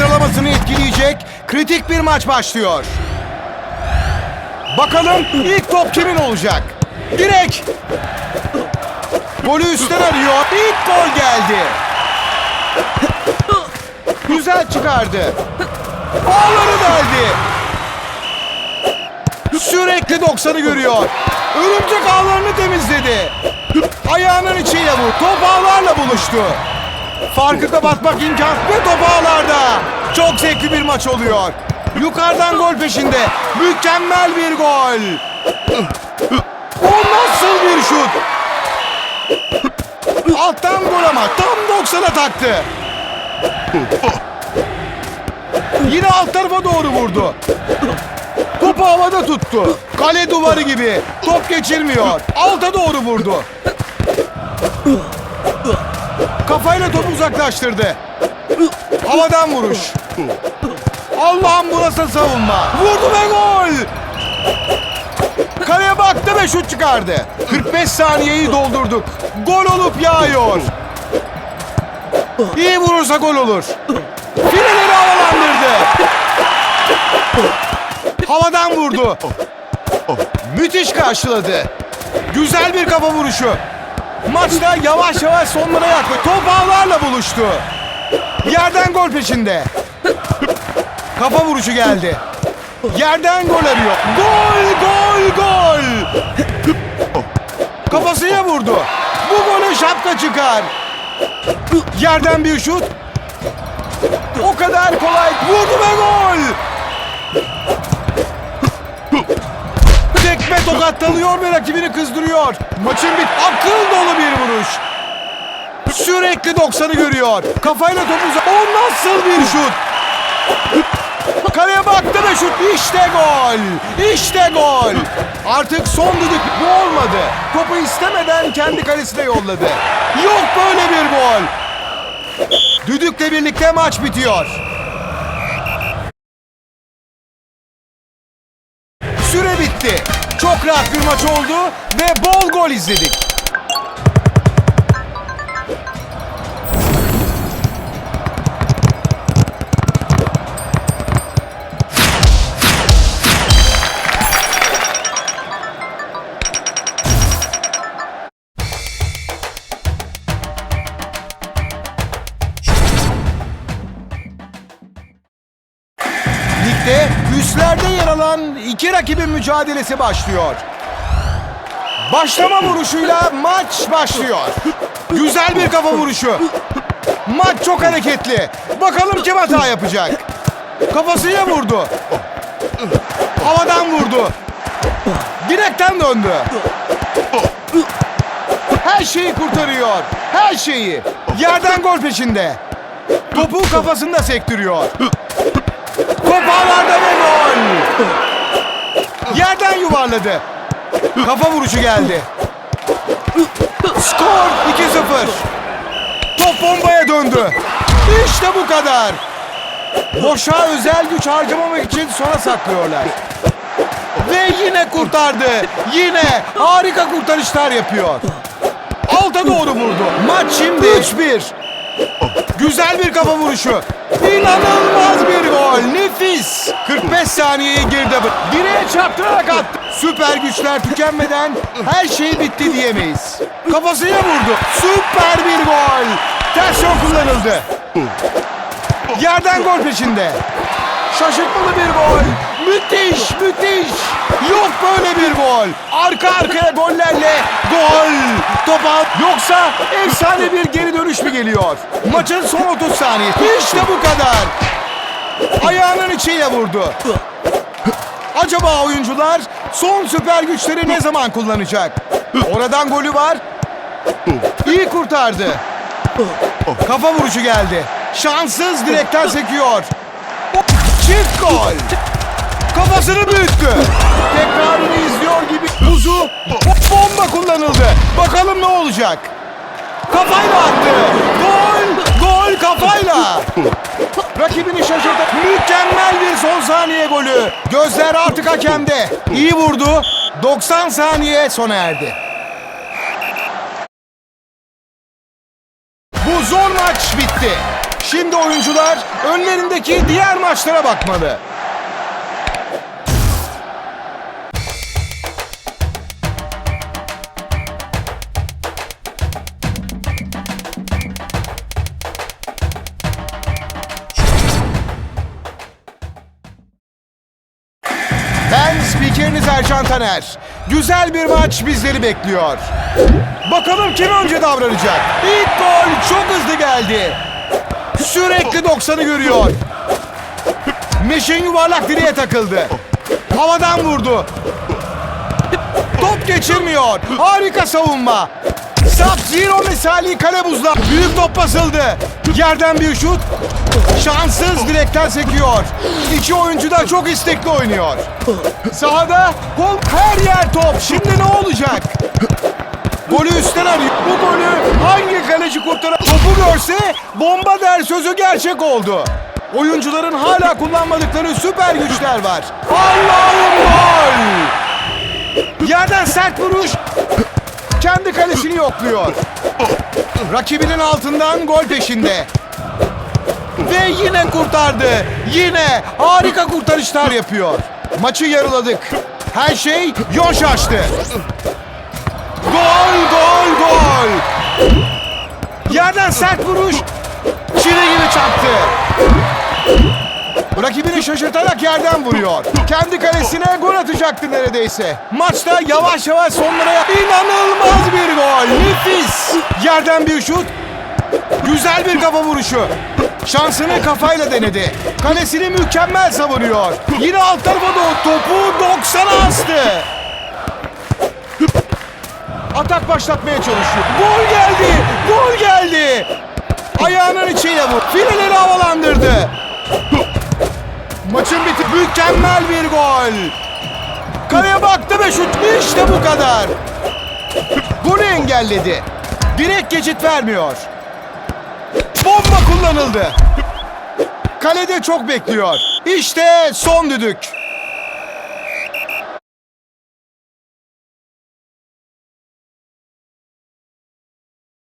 sıralamasını etkileyecek kritik bir maç başlıyor. Bakalım ilk top kimin olacak? Direk! Golü üstten arıyor. İlk gol geldi. Güzel çıkardı. Ağları deldi. Sürekli 90'ı görüyor. Örümcek ağlarını temizledi. Ayağının içiyle vurdu. Top ağlarla buluştu. Farkı kapatmak imkan ve top ağlarda. Çok zevkli bir maç oluyor. Yukarıdan gol peşinde. Mükemmel bir gol. O nasıl bir şut? Alttan gol ama tam 90'a taktı. Yine alt tarafa doğru vurdu. Topu havada tuttu. Kale duvarı gibi. Top geçirmiyor. Alta doğru vurdu. Kafayla topu uzaklaştırdı. Havadan vuruş. Allah'ım bu savunma. Vurdu ve gol. Kaleye baktı ve şut çıkardı. 45 saniyeyi doldurduk. Gol olup yağıyor. İyi vurursa gol olur. Fileleri havalandırdı. Havadan vurdu. Müthiş karşıladı. Güzel bir kafa vuruşu. Maçta yavaş yavaş sonlara yaklaştı. Top ağlarla buluştu. Yerden gol peşinde. Kafa vuruşu geldi. Yerden gol arıyor. Gol, gol, gol. Kafasıya vurdu. Bu gole şapka çıkar. Yerden bir şut. O kadar kolay. Vurdu ve gol. Tekme tokatlanıyor ve rakibini kızdırıyor. Maçın bit. Akıl dolu bir vuruş. Sürekli 90'ı görüyor. Kafayla topu O nasıl bir şut? Kaleye baktı ve şut. İşte gol. İşte gol. Artık son düdük. Bu olmadı. Topu istemeden kendi kalesine yolladı. Yok böyle bir gol. Düdükle birlikte maç bitiyor. Çok rahat bir maç oldu ve bol gol izledik. İki rakibin mücadelesi başlıyor. Başlama vuruşuyla maç başlıyor. Güzel bir kafa vuruşu. Maç çok hareketli. Bakalım kim hata yapacak. Kafasıyla vurdu. Havadan vurdu. Direkten döndü. Her şeyi kurtarıyor. Her şeyi. Yerden gol peşinde. Topu kafasında sektiriyor. Top ağlarda ve gol. Yuvarladı. Kafa vuruşu geldi. Skor 2-0. Top bombaya döndü. İşte bu kadar. Boşa özel güç harcamamak için sona saklıyorlar. Ve yine kurtardı. Yine harika kurtarışlar yapıyor. Alta doğru vurdu. Maç şimdi 3-1. Güzel bir kafa vuruşu. İnanılmaz bir gol. Nefis. 45 saniyeyi geride bırak. Direğe çarptırarak attı. Süper güçler tükenmeden her şey bitti diyemeyiz. Kafasıyla vurdu. Süper bir gol. Ters yol kullanıldı. Yerden gol peşinde. Şaşırtmalı bir gol. Müthiş, müthiş. Yok böyle bir gol. Arka arkaya gollerle gol. Top. Yoksa efsane bir geri dönüş mü geliyor? Maçın son 30 saniye. İşte bu kadar. Ayağının içiyle vurdu. Acaba oyuncular son süper güçleri ne zaman kullanacak? Oradan golü var. İyi kurtardı. Kafa vuruşu geldi. Şanssız direkten sekiyor. Çift gol. Kafasını büyüttü. Tekrarını izliyor gibi buzu bomba kullanıldı. Bakalım ne olacak. Kafayla attı. Gol, gol kafayla. Rakibini şaşırttı. Mükemmel son saniye golü. Gözler artık hakemde. İyi vurdu. 90 saniye sona erdi. Bu zor maç bitti. Şimdi oyuncular önlerindeki diğer maçlara bakmalı. Spikeriniz Ercan Taner. Güzel bir maç bizleri bekliyor. Bakalım kim önce davranacak? İlk gol çok hızlı geldi. Sürekli 90'ı görüyor. Mişin yuvarlak direğe takıldı. Havadan vurdu. Top geçirmiyor. Harika savunma. Sub-Zero misali kale buzla. Büyük top basıldı. Yerden bir şut. Şanssız direkten sekiyor. İki oyuncu da çok istekli oynuyor. Sahada gol her yer top. Şimdi ne olacak? Golü üstten arıyor. Bu golü hangi kaleci kurtarır? Topu görse bomba der sözü gerçek oldu. Oyuncuların hala kullanmadıkları süper güçler var. Allah'ım gol! Yerden sert vuruş. Kendi kalesini yokluyor. Rakibinin altından gol peşinde. Ve yine kurtardı. Yine harika kurtarışlar yapıyor. Maçı yarıladık. Her şey yön şaştı. Gol, gol, gol. Yerden sert vuruş. Çile gibi çaktı. Rakibini şaşırtarak yerden vuruyor. Kendi kalesine gol atacaktı neredeyse. Maçta yavaş yavaş sonlara inanılmaz bir gol. Nefis. Yerden bir şut. Güzel bir kafa vuruşu. Şansını kafayla denedi. Kalesini mükemmel savunuyor. Yine alt tarafa doğru topu 90'a astı. Atak başlatmaya çalışıyor. Gol geldi. Gol geldi. Ayağının içiyle vur. Fileleri havalandırdı. Maçın biti mükemmel bir gol. Kaleye baktı ve şut işte bu kadar. Golü engelledi. Direkt geçit vermiyor. Bomba kullanıldı. Kalede çok bekliyor. İşte son düdük.